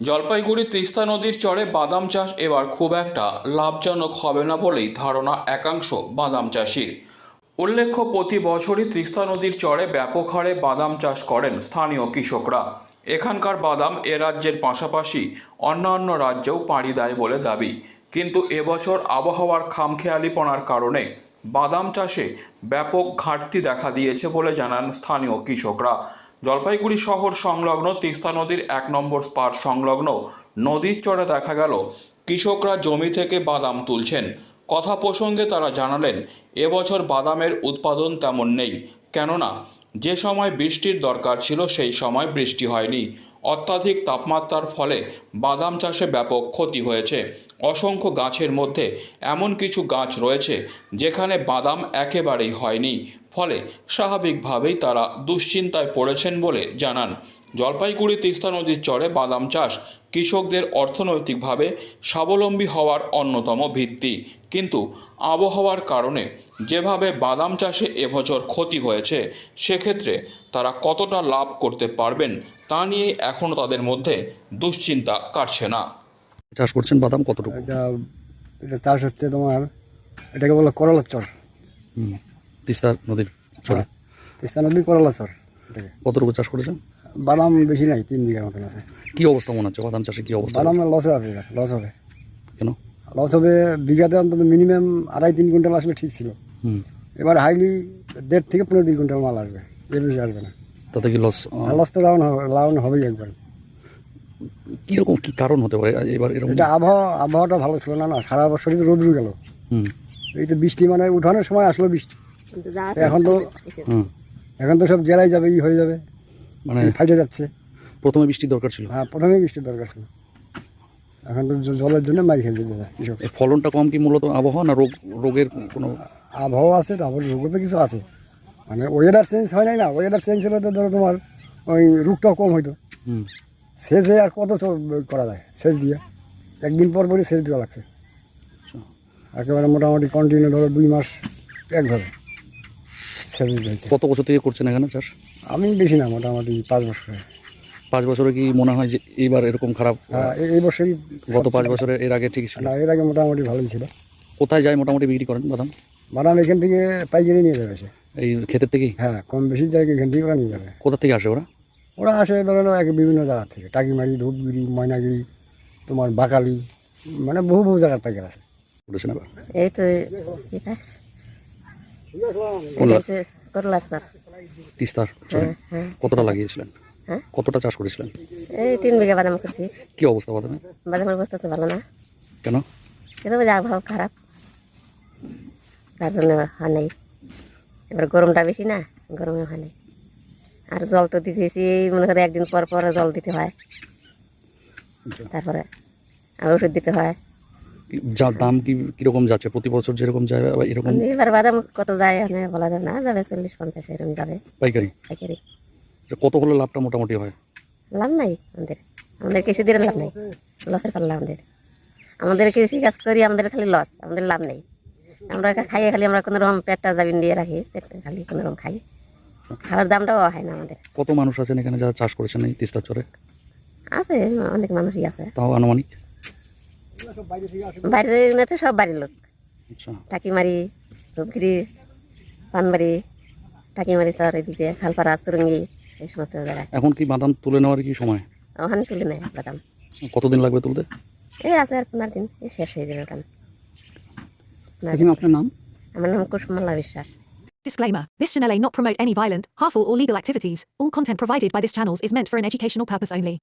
জলপাইগুড়ি তিস্তা নদীর চরে বাদাম চাষ এবার খুব একটা লাভজনক হবে না বলেই ধারণা একাংশ বাদাম চাষির। উল্লেখ্য, প্রতি বছরই তিস্তা নদীর চরে ব্যাপক হারে বাদাম চাষ করেন স্থানীয় কৃষকরা। এখানকার বাদাম এ রাজ্যের পাশাপাশি অন্যান্য রাজ্যেও পাড়ি দেয় বলে দাবি। কিন্তু এবছর আবহাওয়ার খামখেয়ালিপনার কারণে বাদাম চাষে ব্যাপক ঘাটতি দেখা দিয়েছে বলে জানান স্থানীয় কৃষকরা। জলপাইগুড়ি শহর সংলগ্ন তিস্তা নদীর এক নম্বর স্পার সংলগ্ন নদীর চরে দেখা গেল, কৃষকরা জমি থেকে বাদাম তুলছেন। কথা প্রসঙ্গে তারা জানালেন, এবছর বাদামের উৎপাদন তেমন নেই, কেননা যে সময় বৃষ্টির দরকার ছিল সেই সময় বৃষ্টি হয়নি। অত্যাধিক তাপমাত্রার ফলে বাদাম চাষে ব্যাপক ক্ষতি হয়েছে। অসংখ্য গাছের মধ্যে এমন কিছু গাছ রয়েছে যেখানে বাদাম একেবারেই হয়নি। ফলে স্বাভাবিকভাবেই তারা দুশ্চিন্তায় পড়েছেন বলে জানান। জলপাইগুড়ি তিস্তা নদীর চরে বাদাম চাষ কৃষকদের অর্থনৈতিকভাবে স্বাবলম্বী হওয়ার অন্যতম ভিত্তি। কিন্তু আবহাওয়ার কারণে যেভাবে বাদাম চাষে এবছর ক্ষতি হয়েছে সেক্ষেত্রে তারা কতটা লাভ করতে পারবেন তা নিয়ে এখনও তাদের মধ্যে দুশ্চিন্তা কাটছে না। চাষ করছেন বাদাম কতটুকু? এটা এটা চাষ হচ্ছে তোমার এটাকে বলে করলা চর। হুম। তিস্তা নদীর চলে তিস্তা নদীর করলা চর এটাকে। কতটুকু চাষ করেছেন? বাদাম বেশি নাই তিন বিঘার মতন আছে। কি অবস্থা মনে হচ্ছে? বাদাম চাষে কি অবস্থা? বাদাম লসে আছে লস হবে। কেন? লস হবে বিঘাতে অন্তত মিনিমাম আড়াই তিন কুইন্টাল আসলে ঠিক ছিল। হুম। এবার হাইলি দেড় থেকে পনেরো দুই কুইন্টাল মাল আসবে এর বেশি আসবে না। তাতে কি লস লস তো লাউন হবে লাউন হবেই একবার। কীরকম কি কারণ হতে পারে? এবার এরকম এটা আবহাওয়া আবহাওয়াটা ভালো ছিল না না সারা বছরই রোদ্রু গেল। হুম। এই তো বৃষ্টি মানে উঠানোর সময় আসলো বৃষ্টি। এখন তো এখন তো সব জেলায় যাবে ই হয়ে যাবে। মানে ফাইটে যাচ্ছে। প্রথমে বৃষ্টির দরকার ছিল। হ্যাঁ প্রথমে বৃষ্টির দরকার ছিল। এখন তো জলের জন্য মারি খেলতে যাবে কৃষক। ফলনটা কম কি মূলত আবহাওয়া না রোগ রোগের কোনো আবহাওয়া আছে তারপর রোগও তো কিছু আছে। মানে ওয়েদার চেঞ্জ হয় নাই না ওয়েদার চেঞ্জ হলে তো ধরো তোমার ওই রোগটাও কম হইতো। হুম। সেচে আর কত করা যায়? সেচ দিয়ে। একদিন পর পরই সেচ দেওয়া লাগছে। একেবারে মোটামুটি কন্টিনিউ ধরো দুই মাস একভাবে কত বছর থেকে করছেন এখানে চাষ? আমি বেশি না মোটামুটি পাঁচ বছর। পাঁচ বছরে কি মনে হয় যে এইবার এরকম খারাপ হ্যাঁ, এই- এই বছরই গত পাঁচ বছরে এর আগে ঠিক ছিল? না এর আগে মোটামুটি ভালোই ছিল। কোথায় যায় মোটামুটি বিক্রি করেন বাদাম? বাদাম এখান থেকে পাইকারি নিয়ে যাবে এই ক্ষেতের থেকেই? হ্যাঁ কম বেশি জায়গা এখান থেকে ওরা নিয়ে যাবে। কোথা থেকে আসে ওরা? ওরা আসে ধরো এক বিভিন্ন জায়গা থেকে। টাকিমারি ধূপগিরি ময়নাগিরি তোমার বাকালি মানে বহু বহু জায়গার থেকে আসে। এই তো এটা কোন এটা লা- হচ্ছে করলার স্যার তিস্তার চরে? কতটা লাগিয়েছিলেন? হ্যাঁ। কতটা চাষ করেছিলেন? এই তিন বিঘা বাদাম করছি। কি অবস্থা বাদামে? বাদামের অবস্থা তো ভালো না। কেন? কিন্তু আবহাওয়া খারাপ? তার জন্য হয় নাই। এবার গরমটা বেশি না গরমে হয় নাই। আর জল তো দিতেছি মনে করে একদিন পর পর জল দিতে হয়। আচ্ছা। তারপরে আর ওষুধ দিতে হয়। যা দাম কি কীরকম যাচ্ছে? প্রতি বছর যেরকম যায় বা এরকম? এবার বাদাম কত যায় এখানে বলা যাবে না যাবে চল্লিশ পঞ্চাশ এরকম যাবে। পাইকারি? পাইকারি। কত হলে লাভটা মোটামুটি হয়? লাভ নাই আমাদের। আমাদের কৃষি দিয়ে লাভ নাই। লসের পাল্লা আমাদের। আমাদের কৃষি কাজ করি আমাদের খালি লস আমাদের লাভ নেই। আমরা খাইয়ে খালি আমরা কোনো রকম পেটটা জাবিন দিয়ে রাখি পেটটা খালি কোনো রকম খাই। খাওয়ার দামটাও হয় না আমাদের। কত মানুষ আছেন এখানে যারা চাষ করেছেন এই তিস্তার চরে? আছে অনেক মানুষই আছে। তাও আনুমানিক? বাইরের না তো সব বাড়ির লোক আচ্ছা। টাকিমারি ধূপগিরি পানবাড়ি টাকিমারি চর এদিকে খালপাড়া চুরঙ্গি এই সমস্ত জায়গায়। এখন কি বাদাম তুলে নেওয়ার কি সময়? ওখানে তুলে নেয় বাদাম। কতদিন লাগবে তুলতে? এই আছে আর পনেরো দিন এই শেষ হয়ে যাবে ওখানে। আপনার নাম? আমার নাম কুসুমাল্লা বিশ্বাস। Disclaimer This channel may not promote any violent, harmful, or legal activities. All content provided by this channel is meant for an educational purpose only.